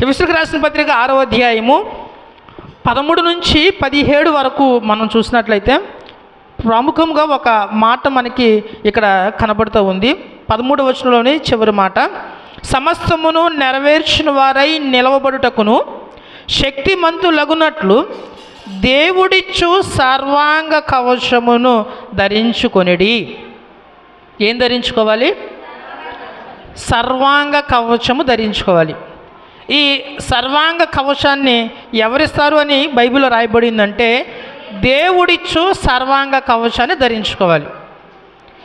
ఎఫ్ఎస్సీలకు రాసిన పత్రిక ఆరో అధ్యాయము పదమూడు నుంచి పదిహేడు వరకు మనం చూసినట్లయితే ప్రముఖంగా ఒక మాట మనకి ఇక్కడ కనబడుతూ ఉంది. పదమూడు వచనంలోని చివరి మాట సమస్తమును నెరవేర్చిన వారై నిలవబడుటకును శక్తిమంతులగునట్లు దేవుడిచ్చు సర్వాంగ కవచమును ధరించుకొనిడి. ఏం ధరించుకోవాలి? సర్వాంగ కవచము ధరించుకోవాలి. ఈ సర్వాంగ కవచాన్ని ఎవరిస్తారు అని బైబిల్లో రాయబడిందంటే దేవుడిచ్చు సర్వాంగ కవచాన్ని ధరించుకోవాలి.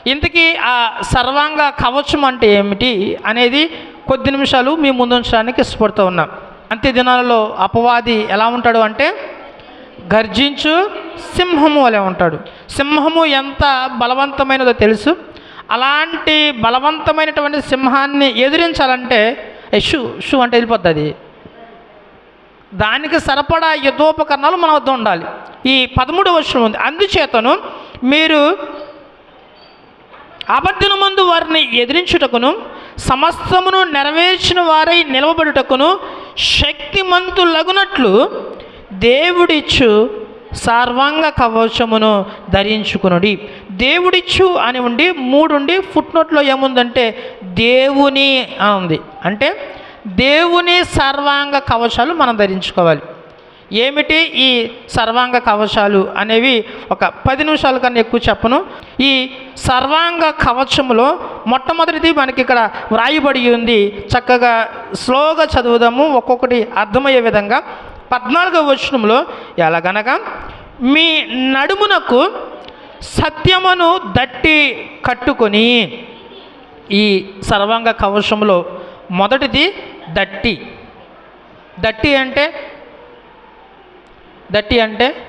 ఇంతకీ ఆ సర్వాంగ కవచం అంటే ఏమిటి అనేది కొద్ది నిమిషాలు మీ ముందుంచడానికి ఇష్టపడుతూ ఉన్నాం. అంత్య దినాలలో అపవాది ఎలా ఉంటాడు అంటే గర్జించు సింహము వలె ఉంటాడు. సింహము ఎంత బలవంతమైనదో తెలుసు. అలాంటి బలవంతమైనటువంటి సింహాన్ని ఎదిరించాలంటే షూ షూ అంటే వెళ్ళిపోతుంది దానికి సరిపడా యుద్ధోపకరణాలు మన వద్ద ఉండాలి. ఈ పదమూడు వర్షం ఉంది. అందుచేతను మీరు అబద్ధిన మందు వారిని ఎదిరించుటకును సమస్తమును నెరవేర్చిన వారై నిలవబడుటకును శక్తిమంతులగునట్లు దేవుడిచ్చు సర్వాంగ కవచమును ధరించుకునుడి. దేవుడిచ్చు అని ఉండి మూడుండి ఫుట్ నోట్లో ఏముందంటే దేవుని అని ఉంది. అంటే దేవుని సర్వాంగ కవచాలు మనం ధరించుకోవాలి. ఏమిటి ఈ సర్వాంగ కవచాలు అనేవి? ఒక పది నిమిషాల కన్నా ఎక్కువ చెప్పను. ఈ సర్వాంగ కవచములో మొట్టమొదటిది మనకి ఇక్కడ వ్రాయబడి ఉంది. చక్కగా స్లోగా చదువుదాము. ఒక్కొక్కటి అర్థమయ్యే విధంగా. పద్నాలుగవ వచనంలో ఎలాగనగా మీ నడుమునకు సత్యమును దట్టి కట్టుకొని ఈ సర్వాంగ కవచంలో మొదటిది దట్టి. దట్టి అంటే? దట్టి అంటే?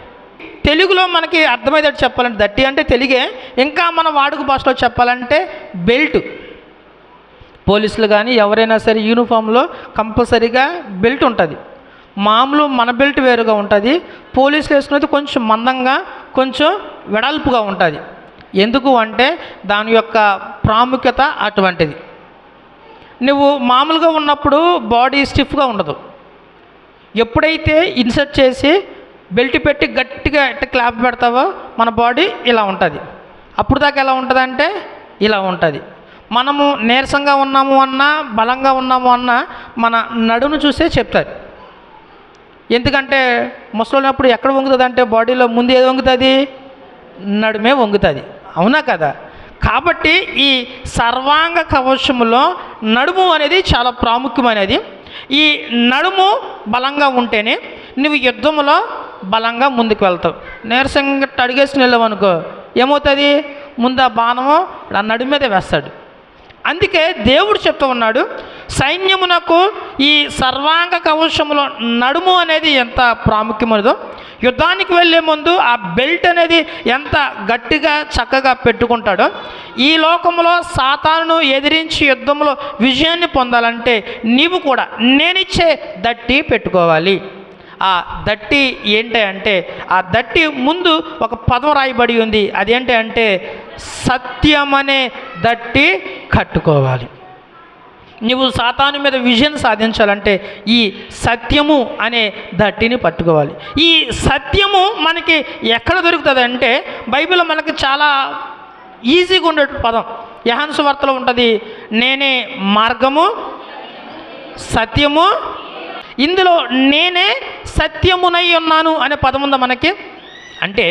తెలుగులో మనకి అర్థమయ్యేటట్టు చెప్పాలంటే దట్టి అంటే తెలుగే. ఇంకా మన వాడుక భాషలో చెప్పాలంటే బెల్ట్. పోలీసులు కానీ ఎవరైనా సరే యూనిఫామ్లో కంపల్సరీగా బెల్ట్ ఉంటుంది. మామూలు మన బెల్ట్ వేరుగా ఉంటుంది. పోలీసులు వేసుకునేది కొంచెం మందంగా కొంచెం వెడల్పుగా ఉంటుంది. ఎందుకు అంటే దాని యొక్క ప్రాముఖ్యత అటువంటిది. నువ్వు మామూలుగా ఉన్నప్పుడు బాడీ స్టిఫ్గా ఉండదు. ఎప్పుడైతే ఇన్సర్ట్ చేసి బెల్ట్ పెట్టి గట్టిగా ఎట్ట క్లాప్ పెడతావో మన బాడీ ఇలా ఉంటుంది. అప్పుడు దాకా ఎలా ఉంటుందంటే ఇలా ఉంటుంది. మనము నీరసంగా ఉన్నాము అన్నా బలంగా ఉన్నాము అన్నా మన నడును చూసే చెప్తారు. ఎందుకంటే ముసలినప్పుడు ఎక్కడ వంగుతుంది అంటే బాడీలో ముందు ఏది వంగుతుంది? నడుమే వంగుతుంది. అవునా కదా? కాబట్టి ఈ సర్వాంగ కవచములో నడుము అనేది చాలా ప్రాముఖ్యమైనది. ఈ నడుము బలంగా ఉంటేనే నువ్వు యుద్ధములో బలంగా ముందుకు వెళ్తావు. నీరసంగా అడిగేసి వెళ్ళావు అనుకో ఏమవుతుంది? ముందు ఆ బాణము ఆ నడుము మీద వేస్తాడు. అందుకే దేవుడు చెప్తూ ఉన్నాడు సైన్యమునకు ఈ సర్వాంగ కవచములో నడుము అనేది ఎంత ప్రాముఖ్యమైనదో యుద్ధానికి వెళ్ళే ముందు ఆ బెల్ట్ అనేది ఎంత గట్టిగా చక్కగా పెట్టుకుంటాడో ఈ లోకంలో సాతాను ఎదిరించి యుద్ధంలో విజయాన్ని పొందాలంటే నీవు కూడా నేనిచ్చే దట్టి పెట్టుకోవాలి. ఆ దట్టి ఏంటి అంటే ఆ దట్టి ముందు ఒక పదం రాయబడి ఉంది. అదేంటి అంటే సత్యమనే దట్టి కట్టుకోవాలి. నువ్వు సాతాను మీద విజయం సాధించాలంటే ఈ సత్యము అనే దట్టిని పట్టుకోవాలి. ఈ సత్యము మనకి ఎక్కడ దొరుకుతుంది అంటే బైబిల్లో మనకి చాలా ఈజీగా ఉండే పదం. యహాన్సు వార్తలో ఉంటుంది నేనే మార్గము సత్యము ఇందులో నేనే సత్యమునై ఉన్నాను అనే పదం ఉందా మనకి? అంటే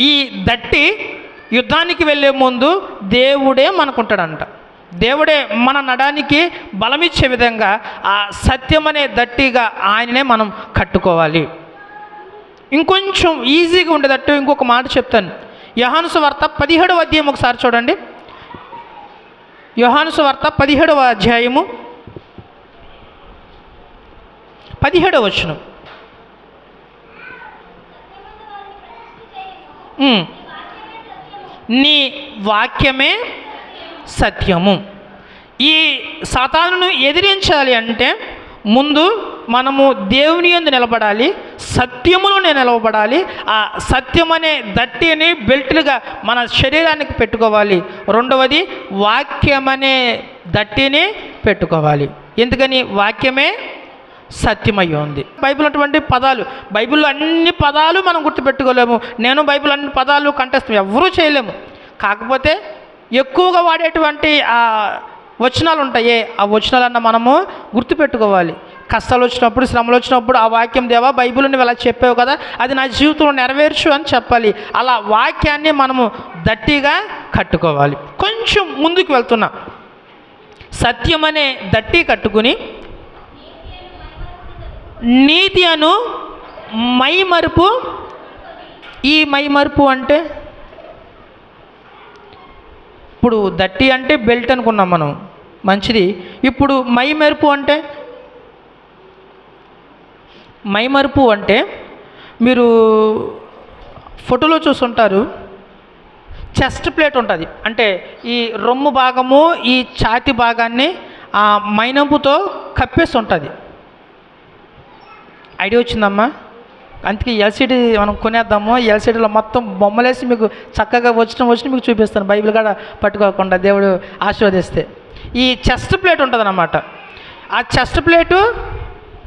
ఈ దట్టి యుద్ధానికి వెళ్ళే ముందు దేవుడే మనకుంటాడంట. దేవుడే మన నడానికి బలమిచ్చే విధంగా ఆ సత్యం అనే దట్టిగా ఆయననే మనం కట్టుకోవాలి. ఇంకొంచెం ఈజీగా ఉండేటట్టు ఇంకొక మాట చెప్తాను. యోహానుసు వార్త పదిహేడవ అధ్యాయం ఒకసారి చూడండి. యోహానుసు వార్త పదిహేడవ అధ్యాయము పదిహేడవ వచనం. నీ వాక్యమే సత్యము. ఈ సాతానును ఎదిరించాలి అంటే ముందు మనము దేవుని ఎందు నిలబడాలి సత్యములో నిలబడాలి ఆ సత్యం అనే దట్టిని బెల్ట్లుగా మన శరీరానికి పెట్టుకోవాలి. రెండవది వాక్యం అనే దట్టిని పెట్టుకోవాలి. ఎందుకని? వాక్యమే సత్యమై ఉంది. బైబిల్ అటువంటి పదాలు బైబిల్లో అన్ని పదాలు మనం గుర్తుపెట్టుకోలేము. నేను బైబిల్ అన్ని పదాలు కంటెస్తాం ఎవరూ చేయలేము. కాకపోతే ఎక్కువగా వాడేటువంటి ఆ వచనాలు ఉంటాయి ఆ వచనాలన్న మనము గుర్తుపెట్టుకోవాలి. కష్టాలు వచ్చినప్పుడు శ్రమలు వచ్చినప్పుడు ఆ వాక్యం దేవా బైబిల్ నువ్వు ఇలా చెప్పావు కదా అది నా జీవితంలో నెరవేర్చు అని చెప్పాలి. అలా వాక్యాన్ని మనము దట్టిగా కట్టుకోవాలి. కొంచెం ముందుకు వెళ్తున్నా. సత్యం అనే దట్టి కట్టుకుని నీతి అను మైమరుపు ఈ మైమరుపు అంటే ఇప్పుడు దట్టి అంటే బెల్ట్ అనుకున్నాం మనం. మంచిది. ఇప్పుడు మై మెరుపు అంటే? మై మరుపు అంటే మీరు ఫోటోలో చూస్తుంటారు. చెస్ట్ ప్లేట్ ఉంటుంది. అంటే ఈ రొమ్ము భాగము ఈ ఛాతి భాగాన్ని ఆ మైనంపుతో కప్పేసి ఉంటుంది ఐడియా వచ్చిందమ్మా? అందుకే ఎల్సిడి మనం కొనేద్దాము. ఎల్సిడిలో మొత్తం బొమ్మలేసి మీకు చక్కగా వచ్చిన వచ్చిన మీకు చూపిస్తాను. బైబిల్ కూడా పట్టుకోకుండా దేవుడు ఆశీర్వదిస్తే. ఈ చెస్ట్ ప్లేట్ ఉంటుంది ఆ చెస్ట్ ప్లేటు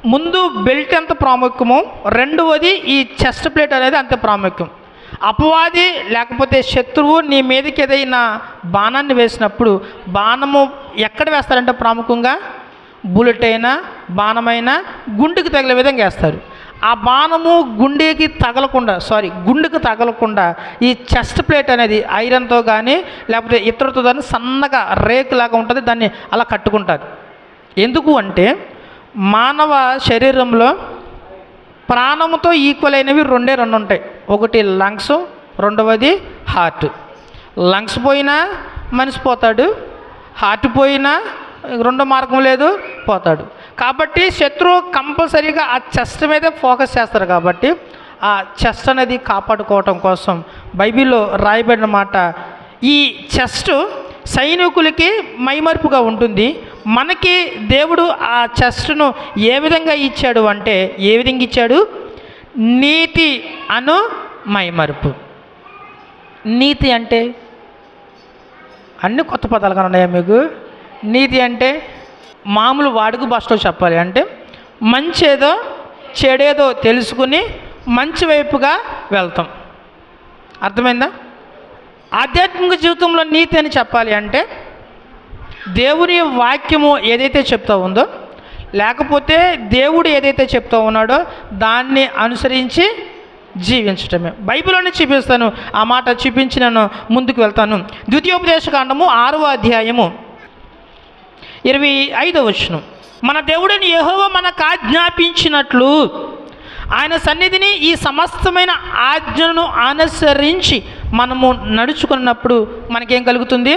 ముందు బెల్ట్ ఎంత ప్రాముఖ్యమో రెండవది ఈ చెస్ట్ ప్లేట్ అనేది అంత ప్రాముఖ్యం. అపవాది లేకపోతే శత్రువు నీ మీదకి ఏదైనా బాణాన్ని వేసినప్పుడు బాణము ఎక్కడ వేస్తారంటే ప్రాముఖ్యంగా? బుల్లెట్ అయినా బాణమైనా గుండెకి తగిలే విధంగా వేస్తారు. ఆ బాణము గుండెకి తగలకుండా సారీ గుండెకి తగలకుండా ఈ చెస్ట్ ప్లేట్ అనేది ఐరన్తో కానీ లేకపోతే ఇతరతో కానీ సన్నగా రేకులాగా ఉంటుంది దాన్ని అలా కట్టుకుంటారు. ఎందుకు అంటే మానవ శరీరంలో ప్రాణముతో ఈక్వల్ అయినవి రెండే రెండు ఉంటాయి. ఒకటి లంగ్స్ రెండవది హార్ట్ లంగ్స్ పోయినా మనిషి పోతాడు హార్ట్ పోయినా రెండో మార్గం లేదు పోతాడు. కాబట్టి శత్రువు కంపల్సరీగా ఆ చెస్ట్ మీదే ఫోకస్ చేస్తారు కాబట్టి ఆ చెస్ట్ అనేది కాపాడుకోవటం కోసం బైబిల్లో రాయబడిన మాట ఈ చెస్ట్ సైనికులకి మైమరుపుగా ఉంటుంది. మనకి దేవుడు ఆ చెస్ట్ను ఏ విధంగా ఇచ్చాడు అంటే ఏ విధంగా ఇచ్చాడు? నీతి అను మైమరుపు. నీతి అంటే? అన్ని కొత్త పదాలుగా ఉన్నాయా మీకు? నీతి అంటే? మామూలు వాడుక భాషలో చెప్పాలి. అంటే మంచి ఏదో చెడేదో తెలుసుకుని మంచి వైపుగా వెళ్తాం. అర్థమైందా? ఆధ్యాత్మిక జీవితంలో నీతి అని చెప్పాలి అంటే దేవుని వాక్యము ఏదైతే చెప్తా ఉందో లేకపోతే దేవుడు ఏదైతే చెప్తా ఉన్నాడో దాన్ని అనుసరించి జీవించటమే. బైబిల్లోనే చూపిస్తాను ఆ మాట చూపించి నేను ముందుకు వెళ్తాను. ద్వితీయోపదేశ కాండము ఆరవ అధ్యాయము. ఇరవై ఐదవ వచనం. మన దేవుడిని యహోవ మనకు ఆజ్ఞాపించినట్లు ఆయన సన్నిధిని ఈ సమస్తమైన ఆజ్ఞను అనుసరించి మనము నడుచుకున్నప్పుడు మనకేం కలుగుతుంది?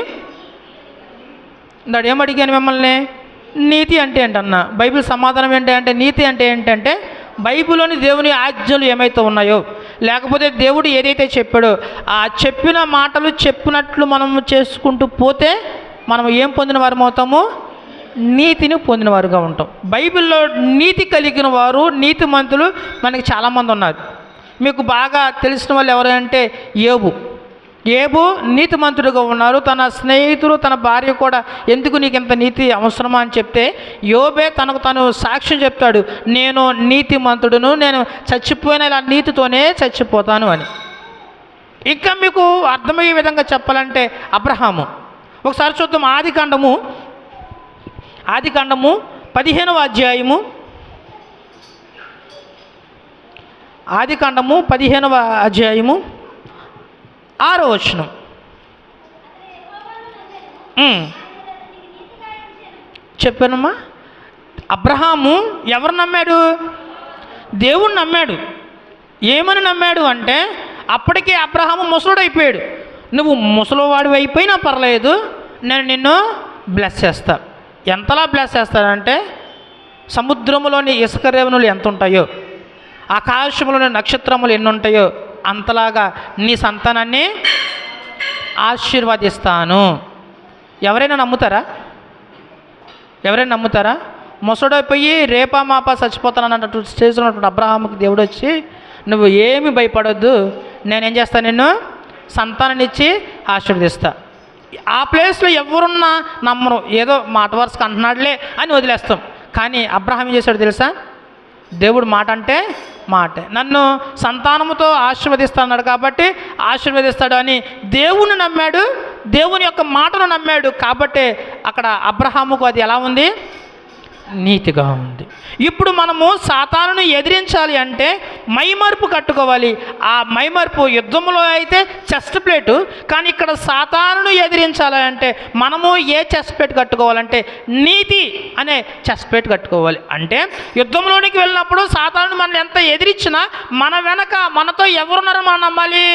దాడు ఏమడిగాను అడిగాను మిమ్మల్ని? నీతి అంటే ఏంటన్న? బైబిల్ సమాధానం ఏంటి అంటే నీతి అంటే ఏంటంటే బైబిల్లోని దేవుని ఆజ్ఞలు ఏమైతే ఉన్నాయో లేకపోతే దేవుడు ఏదైతే చెప్పాడో ఆ చెప్పిన మాటలు చెప్పినట్లు మనము చేసుకుంటూ పోతే మనం ఏం పొందిన వారమవుతాము? నీతిని పొందినవారుగా ఉంటాం. బైబిల్లో నీతి కలిగిన వారు నీతిమంతులు మనకి చాలామంది ఉన్నారు మీకు బాగా తెలిసిన వాళ్ళు ఎవరంటే ఏబు. ఏబు నీతిమంతుడిగా ఉన్నారు. తన స్నేహితులు తన భార్య కూడా ఎందుకు నీకు ఇంత నీతి అవసరమా అని చెప్తే యోబే తనకు తను సాక్ష్యం చెప్తాడు నేను నీతిమంతుడును నేను చచ్చిపోయిన ఇలా నీతితోనే చచ్చిపోతాను అని. ఇంకా మీకు అర్థమయ్యే విధంగా చెప్పాలంటే అబ్రహాము. ఒకసారి చూద్దాం ఆది కాండము. ఆది కాండము పదిహేనవ అధ్యాయము. ఆది కాండము పదిహేనవ అధ్యాయము. ఆరో వచనం. చెప్పానమ్మా. అబ్రహాము ఎవరు నమ్మాడు? దేవుణ్ణి నమ్మాడు. ఏమని నమ్మాడు అంటే అప్పటికే అబ్రహాము ముసలుడైపోయాడు. నువ్వు ముసలివాడు అయిపోయినా పర్లేదు నేను నిన్ను బ్లెస్ చేస్తాను ఎంతలా బ్లెస్ చేస్తానంటే సముద్రములోని ఇసుక రేవనులు ఎంత ఉంటాయో ఆకాశంలోని నక్షత్రములు ఎన్ని ఉంటాయో అంతలాగా నీ సంతానాన్ని ఆశీర్వదిస్తాను. ఎవరైనా నమ్ముతారా? ఎవరైనా నమ్ముతారా? ముసడైపోయి రేపా మాపా చచ్చిపోతానన్నట్టు స్టేజ్లో ఉన్నటువంటి అబ్రహాముకి దేవుడు వచ్చి నువ్వు ఏమి భయపడొద్దు నేనేం చేస్తాను నిన్ను? సంతానాన్ని ఇచ్చి ఆశీర్వదిస్తా. ఆ ప్లేస్లో ఎవరున్నా నమ్మరు. ఏదో మాట వరుసకు అంటున్నాడులే అని వదిలేస్తాం. కానీ అబ్రహం ఏం చేశాడు తెలుసా? దేవుడు మాట అంటే మాటే. నన్ను సంతానముతో ఆశీర్వదిస్తాడు కాబట్టి ఆశీర్వదిస్తాడు అని దేవుని నమ్మాడు దేవుని యొక్క మాటను నమ్మాడు. కాబట్టి అక్కడ అబ్రహాముకు అది ఎలా ఉంది? నీతిగా ఉంది. ఇప్పుడు మనము సాతానును ఎదిరించాలి అంటే మైమరుపు కట్టుకోవాలి. ఆ మైమరుపు యుద్ధంలో అయితే చెస్ట్ ప్లేటు కానీ ఇక్కడ సాతానును ఎదిరించాలి అంటే మనము ఏ చెస్ట్ ప్లేట్ కట్టుకోవాలంటే నీతి అనే చెస్ట్ ప్లేట్ కట్టుకోవాలి. అంటే యుద్ధంలోనికి వెళ్ళినప్పుడు సాతానుడు మనల్ని ఎంత ఎదిరించినా మన వెనక మనతో ఎవరున్నారో మనం నమ్మాలి.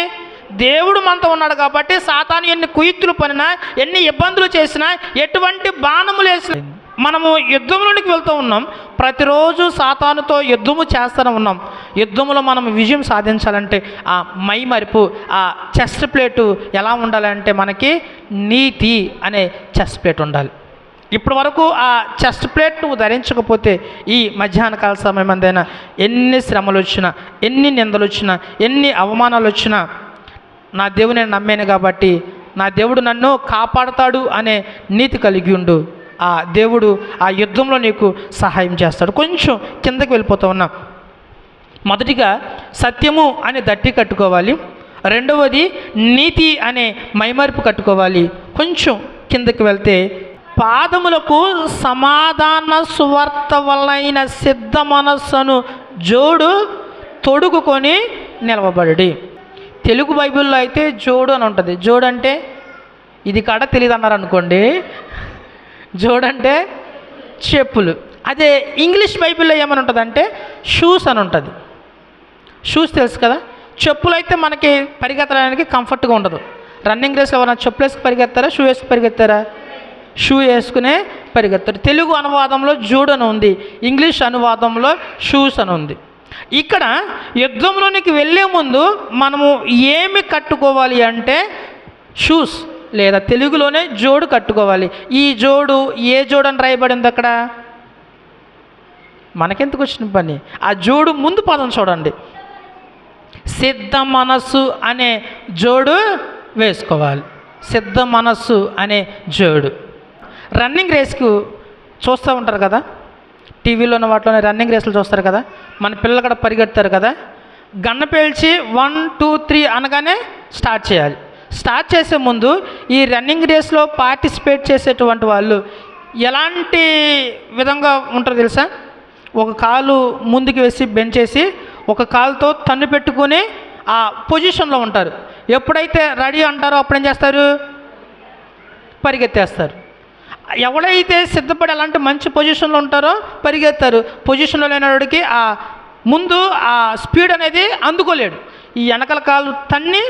దేవుడు మనతో ఉన్నాడు కాబట్టి సాతాను ఎన్ని కుయుక్తులు పనినా ఎన్ని ఇబ్బందులు చేసినా ఎటువంటి బాణములు వేసినా మనము యుద్ధంలోనికి వెళ్తూ ఉన్నాం. ప్రతిరోజు సాతానుతో యుద్ధము చేస్తూనే ఉన్నాం. యుద్ధంలో మనం విజయం సాధించాలంటే ఆ మై మరుపు ఆ చెస్ట్ ప్లేటు ఎలా ఉండాలంటే మనకి నీతి అనే చెస్ట్ ప్లేట్ ఉండాలి. ఇప్పటి వరకు ఆ చెస్ట్ ప్లేట్ నువ్వు ధరించకపోతే ఈ మధ్యాహ్న కాల సమయం అందైనా ఎన్ని శ్రమలు వచ్చినా ఎన్ని నిందలు వచ్చినా ఎన్ని అవమానాలు వచ్చినా నా దేవుని నమ్మాను కాబట్టి నా దేవుడు నన్ను కాపాడతాడు అనే నీతి కలిగి ఉండు. ఆ దేవుడు ఆ యుద్ధంలో నీకు సహాయం చేస్తాడు. కొంచెం కిందకి వెళ్ళిపోతూ ఉన్నా. మొదటిగా సత్యము అనే దట్టి కట్టుకోవాలి. రెండవది నీతి అనే మైమరుపు కట్టుకోవాలి. కొంచెం కిందకి వెళ్తే పాదములకు సమాధాన సువార్త వలన సిద్ధ మనస్సును జోడు తొడుగుకొని నిలవబడి తెలుగు బైబిల్లో అయితే జోడు అని ఉంటుంది. జోడు అంటే ఇది కాడ తెలియదు అన్నారు అనుకోండి జోడంటే చెప్పులు. అదే ఇంగ్లీష్ బైబిల్లో ఏమని ఉంటుంది అంటే షూస్ అని ఉంటుంది షూస్ తెలుసు కదా? చెప్పులు అయితే మనకి పరిగెత్తడానికి కంఫర్ట్గా ఉండదు. రన్నింగ్ రేస్లో ఎవరైనా చెప్పులు వేసుకు పరిగెత్తారా? షూ వేసుకు పరిగెత్తారా? షూ వేసుకునే పరిగెత్తారు. తెలుగు అనువాదంలో జూడ్ అని ఉంది. ఇంగ్లీష్ అనువాదంలో షూస్ అని ఉంది. ఇక్కడ యుద్ధంలోనికి వెళ్ళే ముందు మనము ఏమి కట్టుకోవాలి అంటే షూస్ లేదా తెలుగులోనే జోడు కట్టుకోవాలి. ఈ జోడు ఏ జోడు అని రాయబడింది అక్కడ? మనకెందుకు వచ్చిన పని? ఆ జోడు ముందు పదం చూడండి. సిద్ధ మనస్సు అనే జోడు వేసుకోవాలి. సిద్ధ మనస్సు అనే జోడు. రన్నింగ్ రేస్కు చూస్తూ ఉంటారు కదా? టీవీలో ఉన్న వాటిలోనే రన్నింగ్ రేసులు చూస్తారు కదా? మన పిల్లలు కూడా పరిగెడతారు కదా? గన్న పేల్చి వన్ టూ త్రీ అనగానే స్టార్ట్ చేయాలి. స్టార్ట్ చేసే ముందు ఈ రన్నింగ్ రేస్లో పార్టిసిపేట్ చేసేటువంటి వాళ్ళు ఎలాంటి విధంగా ఉంటారు తెలుసా? ఒక కాలు ముందుకు వేసి బెంచేసి ఒక కాలుతో తన్ను పెట్టుకొని ఆ పొజిషన్లో ఉంటారు. ఎప్పుడైతే రెడీ అంటారో అప్పుడు ఏం చేస్తారు? పరిగెత్తేస్తారు. ఎవడైతే సిద్ధపడి అలాంటి మంచి పొజిషన్లో ఉంటారో పరిగెత్తారు. పొజిషన్లో లేనివాడికి ఆ ముందు ఆ స్పీడ్ అనేది అందుకోలేడు. ఈ వెనకల కాలు తన్ని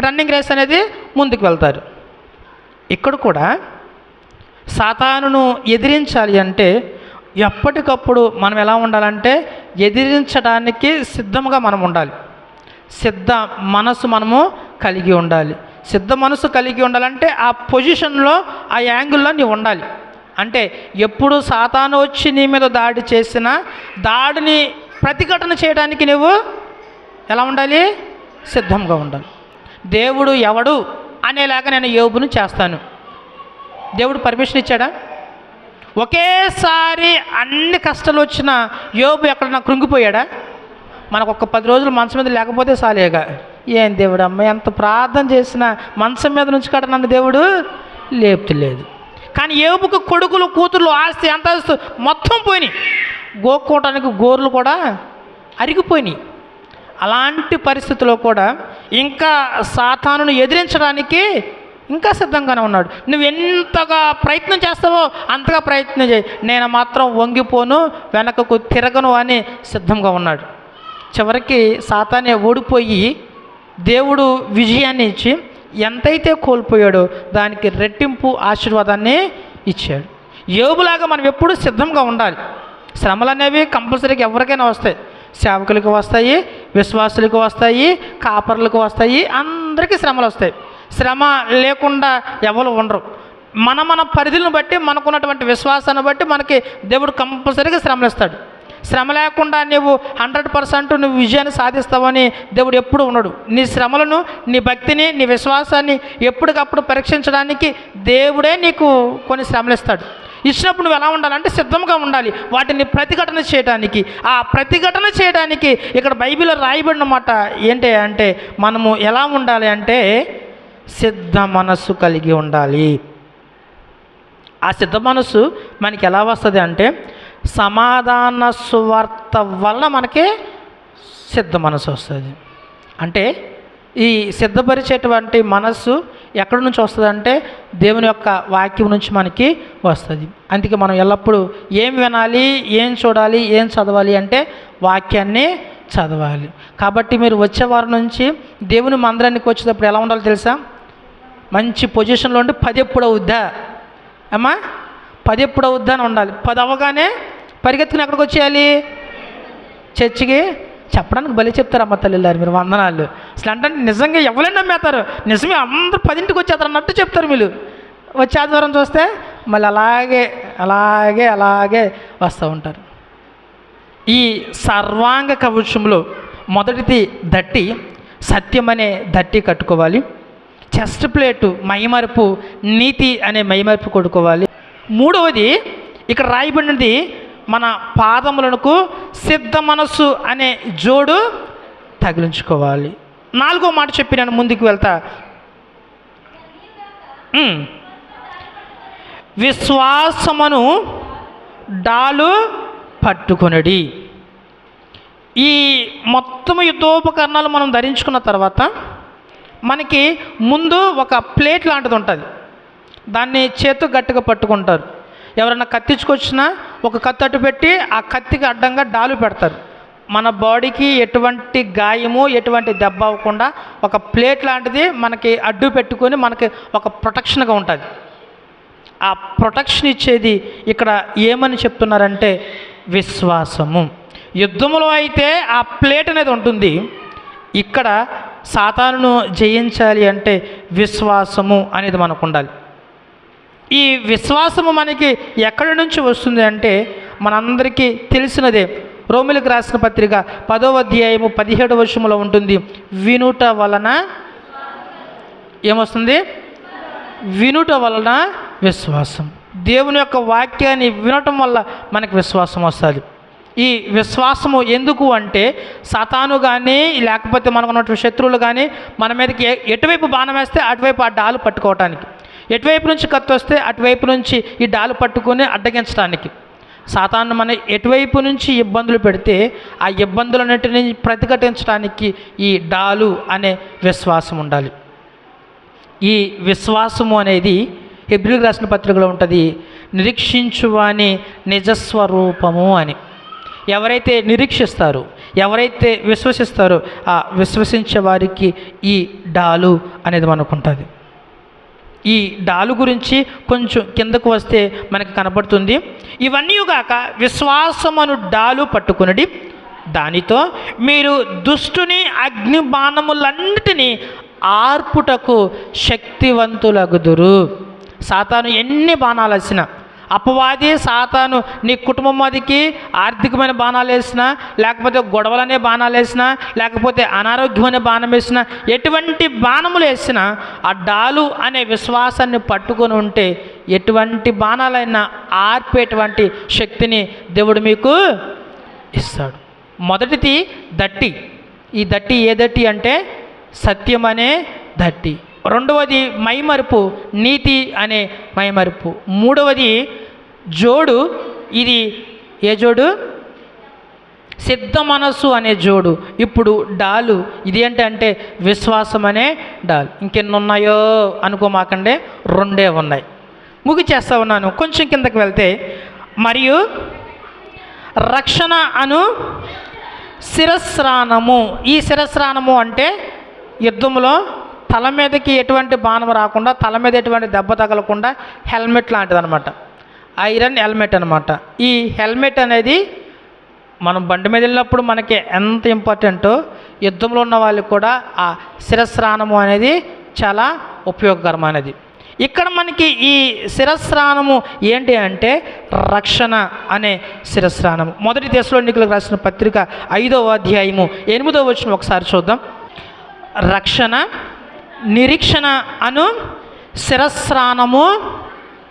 రన్నింగ్ రేస్ అనేది ముందుకు వెళ్తారు. ఇక్కడ కూడా సాతానును ఎదిరించాలి అంటే ఎప్పటికప్పుడు మనం ఎలా ఉండాలంటే ఎదిరించడానికి సిద్ధంగా మనం ఉండాలి. సిద్ధ మనసు మనము కలిగి ఉండాలి. సిద్ధ మనసు కలిగి ఉండాలంటే ఆ పొజిషన్లో ఆ యాంగిల్లో నీవు ఉండాలి. అంటే ఎప్పుడు సాతాను వచ్చి నీ మీద దాడి చేసినా దాడిని ప్రతిఘటన చేయడానికి నువ్వు ఎలా ఉండాలి? సిద్ధంగా ఉండాలి. దేవుడు ఎవడు అనేలాగా నేను యోబును చేస్తాను. దేవుడు పర్మిషన్ ఇచ్చాడా? ఒకేసారి అన్ని కష్టాలు వచ్చిన యోబు ఎక్కడన్నా కృంగిపోయాడా? మనకు ఒక పది రోజులు మనసు మీద లేకపోతే సాలేగా. ఏం దేవుడు అమ్మ ఎంత ప్రార్థన చేసినా మంచం మీద నుంచి కడ నన్ను దేవుడు లేపుతలేదు. కానీ ఏపుకు కొడుకులు కూతుర్లు ఆస్తి ఎంత మొత్తం పోయినాయి. గోక్కోవటానికి గోర్లు కూడా అరిగిపోయినాయి. అలాంటి పరిస్థితిలో కూడా ఇంకా సాతానును ఎదిరించడానికి ఇంకా సిద్ధంగానే ఉన్నాడు. నువ్వు ఎంతగా ప్రయత్నం చేస్తావో అంతగా ప్రయత్నం చేయి. నేను మాత్రం వంగిపోను వెనకకు తిరగను అని సిద్ధంగా ఉన్నాడు. చివరికి సాతానే ఓడిపోయి దేవుడు విజయాన్ని ఇచ్చి ఎంతైతే కోల్పోయాడో దానికి రెట్టింపు ఆశీర్వాదాన్ని ఇచ్చాడు. ఏబులాగా మనం ఎప్పుడూ సిద్ధంగా ఉండాలి. శ్రమలు అనేవి కంపల్సరీగా ఎవరికైనా వస్తాయి. సేవకులకు వస్తాయి విశ్వాసులకు వస్తాయి కాపర్లకు వస్తాయి అందరికీ శ్రమలు వస్తాయి. శ్రమ లేకుండా ఎవరు ఉండరు. మన మన పరిధులను బట్టి మనకున్నటువంటి విశ్వాసాన్ని బట్టి మనకి దేవుడు కంపల్సరీగా శ్రమలు ఇస్తాడు. శ్రమ లేకుండా నువ్వు హండ్రెడ్ పర్సెంట్ నువ్వు విజయాన్ని సాధిస్తావని దేవుడు ఎప్పుడు ఉండడు. నీ శ్రమలను నీ భక్తిని నీ విశ్వాసాన్ని ఎప్పటికప్పుడు పరీక్షించడానికి దేవుడే నీకు కొన్ని శ్రమలు ఇస్తాడు. ఇచ్చినప్పుడు నువ్వు ఎలా ఉండాలంటే సిద్ధంగా ఉండాలి. వాటిని ప్రతిఘటన చేయడానికి ఆ ప్రతిఘటన చేయడానికి ఇక్కడ బైబిల్లో రాయబడిన మాట ఏంటి అంటే మనము ఎలా ఉండాలి అంటే సిద్ధ మనస్సు కలిగి ఉండాలి. ఆ సిద్ధ మనస్సు మనకి ఎలా వస్తుంది అంటే సమాధాన సువార్త వల్ల మనకి సిద్ధ మనసు వస్తుంది. అంటే ఈ సిద్ధపరిచేటువంటి మనస్సు ఎక్కడి నుంచి వస్తుంది అంటే దేవుని యొక్క వాక్యం నుంచి మనకి వస్తుంది. అందుకే మనం ఎల్లప్పుడూ ఏం వినాలి ఏం చూడాలి ఏం చదవాలి అంటే వాక్యాన్ని చదవాలి. కాబట్టి మీరు వచ్చే వారం నుంచి దేవుని మందిరానికి వచ్చేటప్పుడు ఎలా ఉండాలో తెలుసా? మంచి పొజిషన్లో ఉండి పది ఎప్పుడు అవుద్దా? అమ్మా పది ఎప్పుడు అవుద్దా అని ఉండాలి. పది అవ్వగానే పరిగెత్తుకుని ఎక్కడికి వచ్చేయాలి? చర్చికి? చెప్పడానికి బలి చెప్తారు అమ్మ తల్లిలారు మీరు వందనాలు. అసలు అంటే నిజంగా ఎవరైనా నమ్మేస్తారు. నిజమే అందరూ పదింటికి వచ్చేస్తారు అన్నట్టు చెప్తారు మీరు వచ్చే ఆదివారం చూస్తే మళ్ళీ అలాగే అలాగే అలాగే వస్తూ ఉంటారు. ఈ సర్వాంగ కవచంలో మొదటిది దట్టి సత్యం అనే దట్టి కట్టుకోవాలి. చెస్ట్ ప్లేటు మైమరుపు నీతి అనే మైమరుపు కొడుకోవాలి మూడవది ఇక్కడ రాయబడినది మన పాదములకు సిద్ధ మనస్సు అనే జోడు తగిలించుకోవాలి. నాలుగో మాట చెప్పి నేను ముందుకు వెళ్తా. విశ్వాసమును డాలు పట్టుకొనడి. ఈ మొత్తం యుద్ధోపకరణాలు మనం ధరించుకున్న తర్వాత మనకి ముందు ఒక ప్లేట్ లాంటిది ఉంటుంది. దాన్ని చేతు గట్టిగా పట్టుకుంటారు. ఎవరైనా కత్తించుకొచ్చినా ఒక కత్తి అట్టు పెట్టి ఆ కత్తికి అడ్డంగా డాలు పెడతారు. మన బాడీకి ఎటువంటి గాయము ఎటువంటి దెబ్బ అవ్వకుండా ఒక ప్లేట్ లాంటిది మనకి అడ్డు పెట్టుకొని మనకి ఒక ప్రొటెక్షన్గా ఉంటుంది. ఆ ప్రొటెక్షన్ ఇచ్చేది ఇక్కడ ఏమని చెప్తున్నారంటే విశ్వాసము. యుద్ధములో అయితే ఆ ప్లేట్ అనేది ఉంటుంది. ఇక్కడ సాతాను జయించాలి అంటే విశ్వాసము అనేది మనకు ఉండాలి. ఈ విశ్వాసము మనకి ఎక్కడి నుంచి వస్తుంది అంటే మనందరికీ తెలిసినదే. రోమిలకు రాసిన పత్రిక పదవ అధ్యాయము పదిహేడు వర్షములో ఉంటుంది వినుట వలన ఏమొస్తుంది? వినుట వలన విశ్వాసం. దేవుని యొక్క వాక్యాన్ని వినటం వల్ల మనకు విశ్వాసం వస్తుంది. ఈ విశ్వాసము ఎందుకు అంటే సతాను కానీ లేకపోతే మనకున్నటువంటి శత్రువులు కానీ మన మీదకి ఎటువైపు బాణం వేస్తే అటువైపు ఆ డాలు పట్టుకోవటానికి. ఎటువైపు నుంచి కత్తి వస్తే అటువైపు నుంచి ఈ డాలు పట్టుకొని అడ్డగించడానికి. సాతాను మన ఎటువైపు నుంచి ఇబ్బందులు పెడితే ఆ ఇబ్బందులన్నిటిని ప్రతిఘటించడానికి ఈ డాలు అనే విశ్వాసం ఉండాలి. ఈ విశ్వాసము అనేది హెబ్రిల్ రాసిన పత్రికలో ఉంటుంది నిరీక్షించువాని నిజస్వరూపము అని. ఎవరైతే నిరీక్షిస్తారో ఎవరైతే విశ్వసిస్తారో ఆ విశ్వసించే వారికి ఈ డాలు అనేది మనకు ఉంటుంది ఈ డాలు గురించి కొంచెం కిందకు వస్తే మనకి కనబడుతుంది ఇవన్నీ కాక విశ్వాసమును డాలు పట్టుకునడి దానితో మీరు దుష్టుని అగ్ని బాణములన్నిటినీ ఆర్పుటకు శక్తివంతులగుదురు. సాతాను ఎన్ని బాణాలు వచ్చినా అపవాది సాతాను నీ కుటుంబం మీదకి ఆర్థికమైన బాణాలు వేసినా లేకపోతే గొడవలనే బాణాలు వేసినా లేకపోతే అనారోగ్యమైన బాణం వేసినా ఎటువంటి బాణములు వేసినా ఆ డాలు అనే విశ్వాసాన్ని పట్టుకొని ఉంటే ఎటువంటి బాణాలైనా ఆర్పేటువంటి శక్తిని దేవుడు మీకు ఇస్తాడు. మొదటిది దట్టి. ఈ దట్టి ఏ దట్టి అంటే సత్యం అనే దట్టి. రెండవది మైమరుపు నీతి అనే మైమరుపు. మూడవది జోడు ఇది ఏ జోడు? సిద్ధ మనస్సు అనే జోడు. ఇప్పుడు డాలు ఇది ఏంటంటే విశ్వాసం అనే డాల్. ఇంకెన్ని ఉన్నాయో అనుకోమాకండే రెండే ఉన్నాయి. ముగిచేస్తా ఉన్నాను. కొంచెం కిందకి వెళ్తే మరియు రక్షణ అను శిరస్రానము. ఈ శిరస్రానము అంటే యుద్ధంలో తల మీదకి ఎటువంటి బాణం రాకుండా తల మీద ఎటువంటి దెబ్బ తగలకుండా హెల్మెట్ లాంటిదనమాట ఐరన్ హెల్మెట్ అనమాట ఈ హెల్మెట్ అనేది మనం బండి మీద వెళ్ళినప్పుడు మనకి ఎంత ఇంపార్టెంటో యుద్ధంలో ఉన్న వాళ్ళకి కూడా ఆ శిరస్రానము అనేది చాలా ఉపయోగకరమైనది. ఇక్కడ మనకి ఈ శిరస్రానము ఏంటి అంటే రక్షణ అనే శిరస్రానము. మొదటి దశలో ఎన్నికలకు రాసిన పత్రిక ఐదవ అధ్యాయము ఎనిమిదవ వచ్చిన ఒకసారి చూద్దాం. రక్షణ నిరీక్షణ అను శిరస్రానము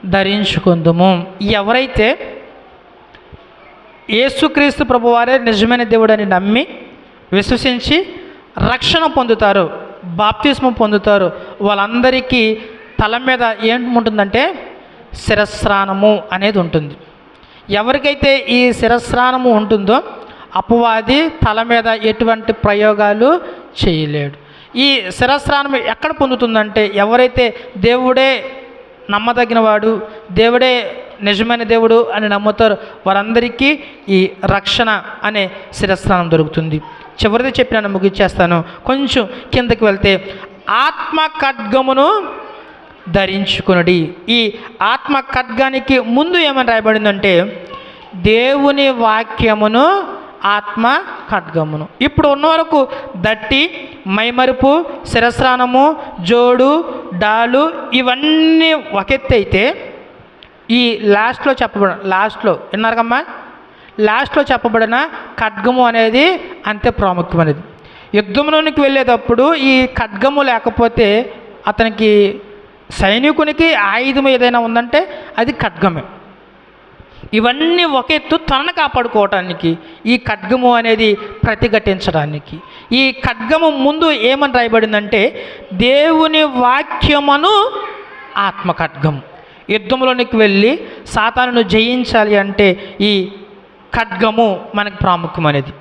ధరించుకుందుము. ఎవరైతే యేసుక్రీస్తు ప్రభువారే నిజమైన దేవుడని నమ్మి విశ్వసించి రక్షణ పొందుతారు బాప్తిస్మం పొందుతారు వాళ్ళందరికీ తల మీద ఏముంటుందంటే శిరస్రానము అనేది ఉంటుంది. ఎవరికైతే ఈ శిరస్రానము ఉంటుందో అపవాది తల మీద ఎటువంటి ప్రయోగాలు చేయలేడు. ఈ శిరస్నానం ఎక్కడ పొందుతుందంటే ఎవరైతే దేవుడే నమ్మదగినవాడు దేవుడే నిజమైన దేవుడు అని నమ్ముతారు వారందరికీ ఈ రక్షణ అనే శిరస్నానం దొరుకుతుంది. చివరిది చెప్పిన ముగిచ్చేస్తాను. కొంచెం కిందకి వెళ్తే ఆత్మ ఖడ్గమును ధరించుకునడి. ఈ ఆత్మ ఖడ్గానికి ముందు ఏమని రాయబడిందంటే దేవుని వాక్యమును ఆత్మ ఖడ్గమును. ఇప్పుడు ఉన్న వరకు దట్టి మైమరుపు శిరస్రానము జోడు డాలు ఇవన్నీ ఒక అయితే ఈ లాస్ట్లో చెప్పబడిన లాస్ట్లో విన్నారమ్మా లాస్ట్లో చెప్పబడిన ఖడ్గము అనేది అంతే ప్రాముఖ్యమైనది. యుద్ధంలోనికి వెళ్ళేటప్పుడు ఈ ఖడ్గము లేకపోతే అతనికి సైనికునికి ఆయుధం ఏదైనా ఉందంటే అది ఖడ్గమే. ఇవన్నీ ఒక ఎత్తు తనను కాపాడుకోవటానికి ఈ ఖడ్గము అనేది ప్రతిఘటించడానికి. ఈ ఖడ్గము ముందు ఏమని రాయబడిందంటే దేవుని వాక్యమును ఆత్మ ఖడ్గం యుద్ధంలోనికి వెళ్ళి సాతాను జయించాలి అంటే ఈ ఖడ్గము మనకు ప్రాముఖ్యమనేది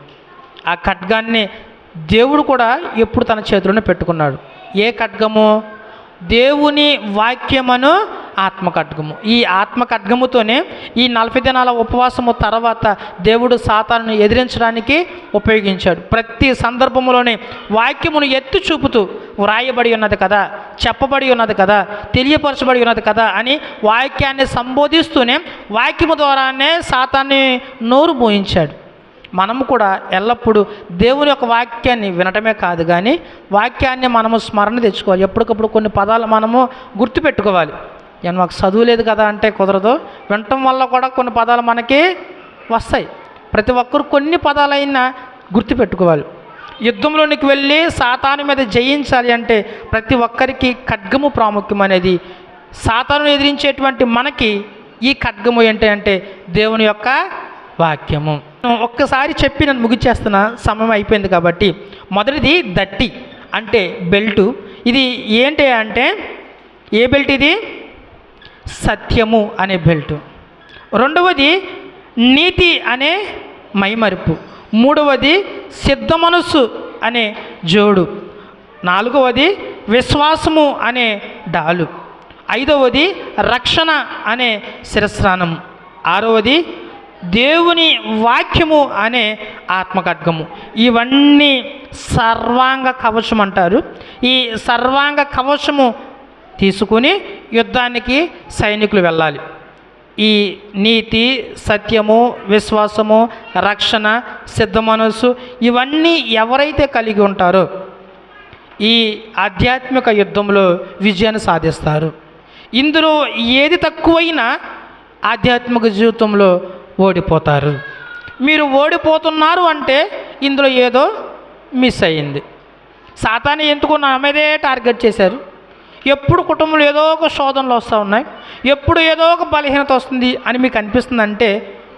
ఆ ఖడ్గాన్ని దేవుడు కూడా ఎప్పుడు తన చేతిలోనే పెట్టుకున్నాడు. ఏ ఖడ్గము? దేవుని వాక్యమును ఆత్మకడ్గము. ఈ ఆత్మకడ్గముతోనే ఈ నలభై దినాల ఉపవాసము తర్వాత దేవుడు సాతాను ఎదిరించడానికి ఉపయోగించాడు. ప్రతి సందర్భంలోనే వాక్యమును ఎత్తి చూపుతూ వ్రాయబడి ఉన్నది కదా చెప్పబడి ఉన్నది కదా తెలియపరచబడి ఉన్నది కదా అని వాక్యాన్ని సంబోధిస్తూనే వాక్యము ద్వారానే సాతాన్ని నోరు మోయించాడు. మనము కూడా ఎల్లప్పుడూ దేవుని యొక్క వాక్యాన్ని వినటమే కాదు కానీ వాక్యాన్ని మనము స్మరణ తెచ్చుకోవాలి. ఎప్పటికప్పుడు కొన్ని పదాలు మనము గుర్తుపెట్టుకోవాలి. నేను మాకు చదువు లేదు కదా అంటే కుదరదు. వినటం వల్ల కూడా కొన్ని పదాలు మనకి వస్తాయి. ప్రతి ఒక్కరు కొన్ని పదాలైనా గుర్తుపెట్టుకోవాలి. యుద్ధంలోనికి వెళ్ళి సాతాను మీద జయించాలి అంటే ప్రతి ఒక్కరికి ఖడ్గము ప్రాముఖ్యం అనేది సాతాను ఎదిరించేటువంటి మనకి ఈ ఖడ్గము ఏంటి అంటే దేవుని యొక్క వాక్యము. ఒక్కసారి చెప్పి నన్ను ముగిచేస్తున్న సమయం అయిపోయింది కాబట్టి. మొదటిది దట్టి అంటే బెల్టు. ఇది ఏంటి అంటే ఏ బెల్ట్ ఇది? సత్యము అనే బెల్టు. రెండవది నీతి అనే మైమరుపు. మూడవది సిద్ధ మనస్సు అనే జోడు. నాలుగవది విశ్వాసము అనే డాలు. ఐదవది రక్షణ అనే శిరస్నానం ఆరవది దేవుని వాక్యము అనే ఆత్మఖడ్గము ఇవన్నీ సర్వాంగ కవచం అంటారు. ఈ సర్వాంగ కవచము తీసుకుని యుద్ధానికి సైనికులు వెళ్ళాలి. ఈ నీతి సత్యము విశ్వాసము రక్షణ సిద్ధ మనస్సు ఇవన్నీ ఎవరైతే కలిగి ఉంటారో ఈ ఆధ్యాత్మిక యుద్ధంలో విజయాన్ని సాధిస్తారు. ఇందులో ఏది తక్కువైనా ఆధ్యాత్మిక జీవితంలో ఓడిపోతారు. మీరు ఓడిపోతున్నారు అంటే ఇందులో ఏదో మిస్ అయ్యింది. సాతాన్ని ఎందుకు నా మీదే టార్గెట్ చేశారు? ఎప్పుడు కుటుంబంలో ఏదో ఒక శోధనలు వస్తూ ఉన్నాయి. ఎప్పుడు ఏదో ఒక బలహీనత వస్తుంది అని మీకు అనిపిస్తుందంటే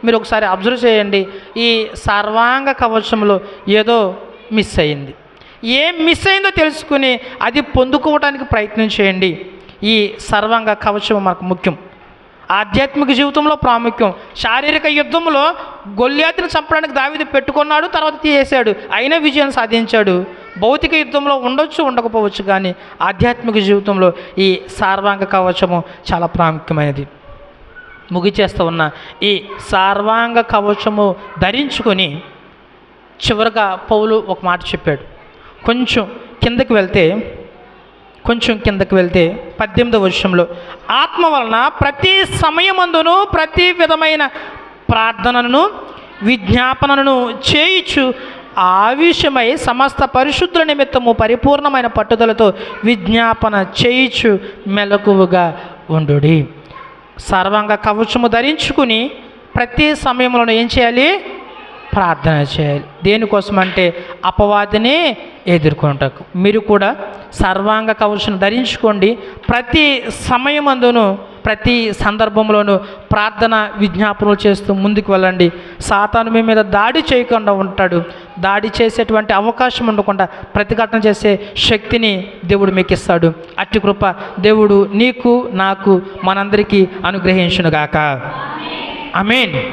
మీరు ఒకసారి అబ్జర్వ్ చేయండి. ఈ సర్వాంగ కవచంలో ఏదో మిస్ అయింది ఏం మిస్ అయిందో తెలుసుకుని అది పొందుకోవడానికి ప్రయత్నం చేయండి. ఈ సర్వాంగ కవచం మనకు ముఖ్యం. ఆధ్యాత్మిక జీవితంలో ప్రాముఖ్యం. శారీరక యుద్ధంలో గొల్యాతిని చంపడానికి దావిది పెట్టుకున్నాడు తర్వాత తీసేశాడు. అయినా విజయం సాధించాడు. భౌతిక యుద్ధంలో ఉండొచ్చు ఉండకపోవచ్చు కానీ ఆధ్యాత్మిక జీవితంలో ఈ సార్వాంగ కవచము చాలా ప్రాముఖ్యమైనది. ముగిచేస్తూ ఉన్న ఈ సార్వాంగ కవచము ధరించుకొని చివరగా పౌలు ఒక మాట చెప్పాడు. కొంచెం కిందకి వెళ్తే కొంచెం కిందకి వెళ్తే పద్దెనిమిదవ వర్షంలో ఆత్మ వలన ప్రతి సమయమందును ప్రతి విధమైన ప్రార్థనను విజ్ఞాపనను చేయిచు ఆవిషమై సమస్త పరిశుద్ధుల నిమిత్తము పరిపూర్ణమైన పట్టుదలతో విజ్ఞాపన చేయిచు మెలకువగా ఉండు సర్వంగ కవచము ధరించుకుని ప్రతి సమయంలో ఏం చేయాలి? ప్రార్థన చేయాలి. దేనికోసం అంటే అపవాదిని ఎదుర్కొంటకు. మీరు కూడా సర్వాంగ కవచం ధరించుకోండి. ప్రతి సమయమందును ప్రతి సందర్భంలోనూ ప్రార్థన విజ్ఞాపనలు చేస్తూ ముందుకు వెళ్ళండి. సాతాను మీ మీద దాడి చేయకుండా ఉంటాడు. దాడి చేసేటువంటి అవకాశం ఉండకుండా ప్రతిఘటన చేసే శక్తిని దేవుడు మీకు ఇస్తాడు అట్టి కృప దేవుడు నీకు నాకు మనందరికీ అనుగ్రహించునుగాక. మీన్